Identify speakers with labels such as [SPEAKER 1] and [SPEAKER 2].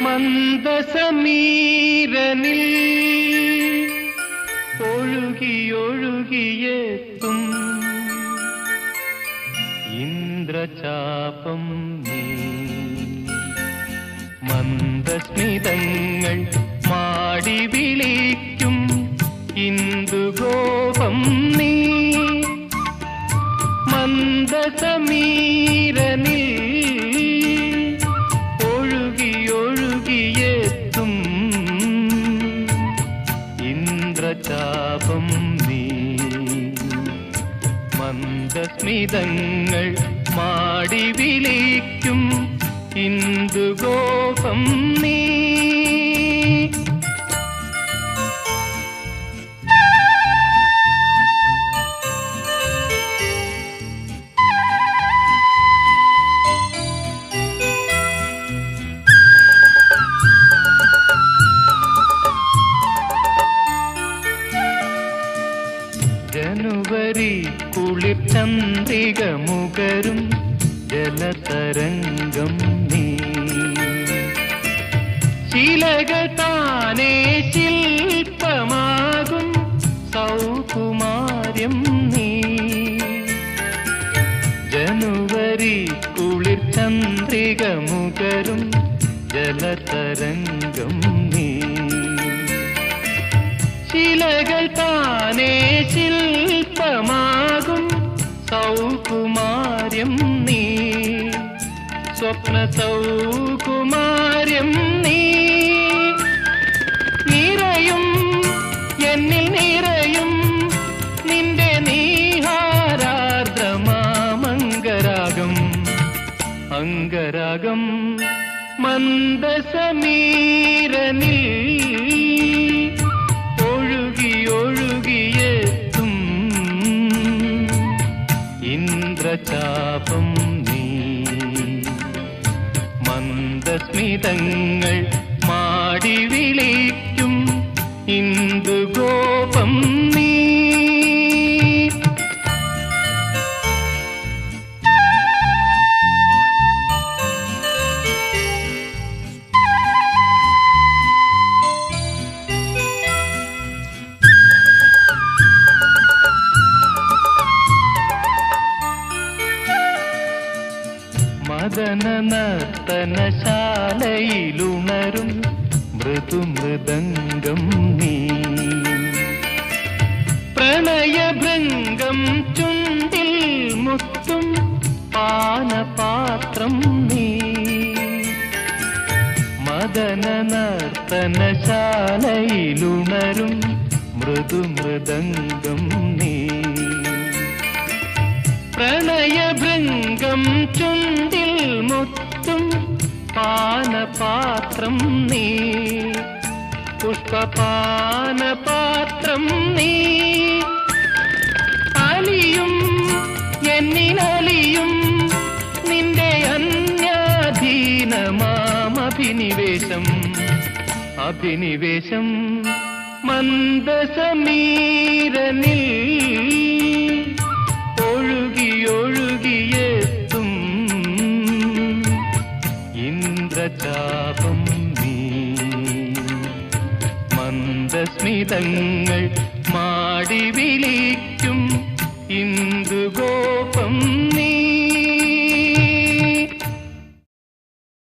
[SPEAKER 1] മന്ദസമീരനിൽ ഒഴുകിയൊഴുകിയെത്തും. ഇന്ദ്രചാപം നീ മന്ദസ്മിതങ്ങൾ മാടി വിളിക്കും. ഇന്ദുഗോപം നീ മന്ദസമീരനിൽ ഇന്ദ്രചാപം നീ. മന്ദസ്മിതങ്ങൾ മാടി വിളിക്കും ഇന്ദുഗോപം നീ. കുളിർ ചന്ദ്രിക മുകരും ജലതരംഗം നീ. ശിലക താനേ ശില്പമാകും സൗകുമാര്യം നീ. ജനുവരി കുളിർ ചന്ദ്രിക മുകരും ജലതരംഗം നീ. ശിലകൾ താനേ ശില്പമാകും. സൗകുമാര്യം നീ. സ്വപ്ന സൗകുമാര്യം നീ. നിറയും എന്നിൽ നിറയും നിന്റെ നീഹാരാർദ്രമാമംഗരാഗം. അംഗരാഗം മന്ദസമീരനിൽ. മന്ദസ്മിതങ്ങൾ മാടി വിളിക്കും. ഇന്ദുഗോപം മദന നർത്തനശാലയിലുണരും മൃദുമൃദംഗം നീ. പ്രണയഭൃംഗം ചുണ്ടിൽ മുത്തും പാനപാത്രം നീ. മദന നർത്തനശാലയിലുണരും മൃദുമൃദംഗം നീ. പ്രണയഭൃംഗം ചുണ്ടിൽ മുത്തും പാനപാത്രം നീ. പുഷ്പപാനപാത്രം നീ. അലിയും എന്നിനലിയും നിന്റെ അന്യാധീനമാമഭിനിവേശം. അഭിനിവേശം മന്ദസമീരനിൽ ഇന്ദ്രചാപം നീ. മന്ദസ്മിതങ്ങൾ മാടി വിളിക്കും